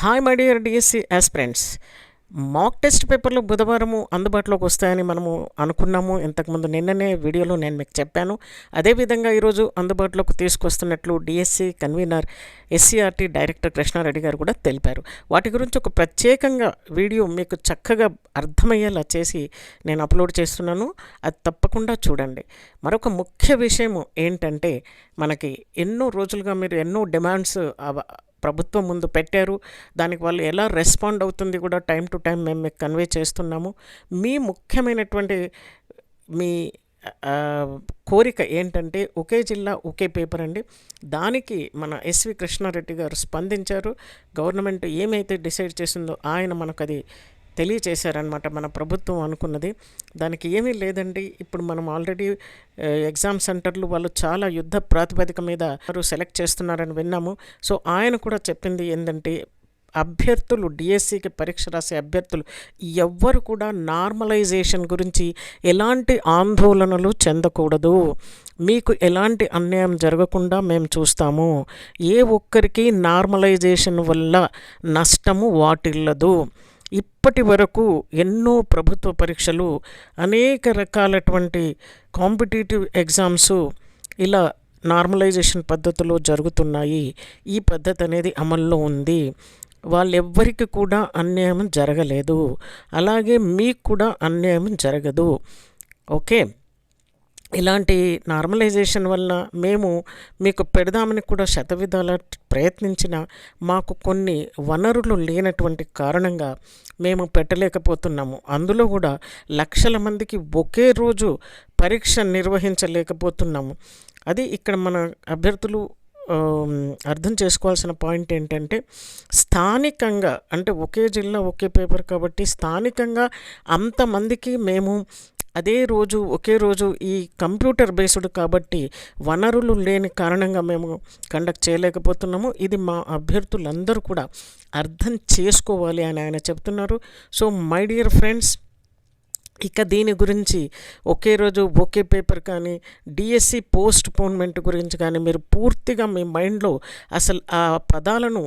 Hi my dear DSC aspirants mock test పేపర్లు బుధవారము అందుబాటులోకి వస్తాయని మనము అనుకున్నాము. ఇంతకుముందు నిన్ననే వీడియోలో నేను మీకు చెప్పాను. అదేవిధంగా ఈరోజు అందుబాటులోకి తీసుకొస్తున్నట్లు DSC convener SCERT director Krishna Reddy గారు కూడా తెలిపారు. వాటి గురించి ఒక ప్రత్యేకంగా వీడియో మీకు చక్కగా అర్థమయ్యేలా చేసి నేను అప్లోడ్ చేస్తున్నాను. అది తప్పకుండా చూడండి. మరొక ముఖ్య విషయం ఏంటంటే మనకి ఎన్నో రోజులుగా మీరు ఎన్నో డిమాండ్స్ ప్రభుత్వం ముందు పెట్టారు. దానికి వాళ్ళు ఎలా రెస్పాండ్ అవుతుంది కూడా టైం టు టైం మేము మీకు కన్వే చేస్తున్నాము. మీ ముఖ్యమైనటువంటి మీ కోరిక ఏంటంటే ఒకే జిల్లా ఒకే పేపర్ అండి. దానికి మన ఎస్వి కృష్ణారెడ్డి గారు స్పందించారు. గవర్నమెంట్ ఏమైతే డిసైడ్ చేసిందో ఆయన మనకు అది తెలియచేశారనమాట మన ప్రభుత్వం అనుకున్నది. దానికి ఏమీ లేదండి. ఇప్పుడు మనం ఆల్రెడీ ఎగ్జామ్ సెంటర్లు వాళ్ళు చాలా యుద్ధ ప్రాతిపదిక మీద వారు సెలెక్ట్ చేస్తున్నారని విన్నాము. సో ఆయన కూడా చెప్పింది ఏంటంటే అభ్యర్థులు డిఎస్సికి పరీక్ష రాసే అభ్యర్థులు ఎవ్వరు కూడా నార్మలైజేషన్ గురించి ఎలాంటి ఆందోళనలు చెందకూడదు. మీకు ఎలాంటి అన్యాయం జరగకుండా మేము చూస్తాము. ఏ ఒక్కరికి నార్మలైజేషన్ వల్ల నష్టము వాటిల్లదు. ఇప్పటి వరకు ఎన్నో ప్రభుత్వ పరీక్షలు అనేక రకాలటువంటి కాంపిటేటివ్ ఎగ్జామ్స్ ఇలా నార్మలైజేషన్ పద్ధతిలో జరుగుతున్నాయి. ఈ పద్ధతి అనేది అమల్లో ఉంది. వాళ్ళెవ్వరికి కూడా అన్యాయం జరగలేదు. అలాగే మీకు కూడా అన్యాయం జరగదు. ఓకే? ఇలాంటి నార్మలైజేషన్ వల్ల మేము మీకు పెడదామని కూడా శతవిధాల ప్రయత్నించిన మాకు కొన్ని వనరులు లేనటువంటి కారణంగా మేము పెట్టలేకపోతున్నాము. అందులో కూడా లక్షల మందికి ఒకే రోజు పరీక్ష నిర్వహించలేకపోతున్నాము. అది ఇక్కడ మన అభ్యర్థులు అర్థం చేసుకోవాల్సిన పాయింట్ ఏంటంటే స్థానికంగా అంటే ఒకే జిల్లా ఒకే పేపర్ కాబట్టి స్థానికంగా అంతమందికి మేము అదే రోజు ఒకే రోజు ఈ కంప్యూటర్ బేస్డ్ కాబట్టి వనరులు లేని కారణంగా మేము కండక్ట్ చేయలేకపోతున్నాము. ఇది మా అభ్యర్థులందరూ కూడా అర్థం చేసుకోవాలి అని ఆయన చెప్తున్నారు. సో మై డియర్ ఫ్రెండ్స్ ఇక దీని గురించి ఒకే రోజు ఒకే పేపర్ కానీ డిఎస్సి పోస్ట్ పోన్మెంట్ గురించి కానీ మీరు పూర్తిగా మీ మైండ్లో అసలు ఆ పదాలను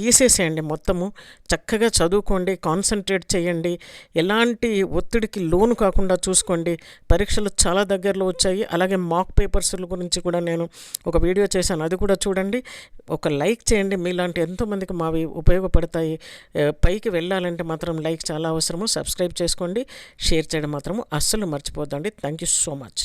తీసేసేయండి మొత్తము. చక్కగా చదువుకోండి కాన్సన్ట్రేట్ చేయండి. ఎలాంటి ఒత్తిడికి లోను కాకుండా చూసుకోండి. పరీక్షలు చాలా దగ్గరలో వచ్చాయి. అలాగే మాక్ పేపర్స్ గురించి కూడా నేను ఒక వీడియో చేశాను. అది కూడా చూడండి. ఒక లైక్ చేయండి. మీలాంటి ఎంతోమందికి మావి ఉపయోగపడతాయి. పైకి వెళ్ళాలంటే మాత్రం లైక్ చాలా అవసరము. సబ్స్క్రైబ్ చేసుకోండి. షేర్ చేయడం మాత్రము అస్సలు మర్చిపోద్దండి. Thank you so much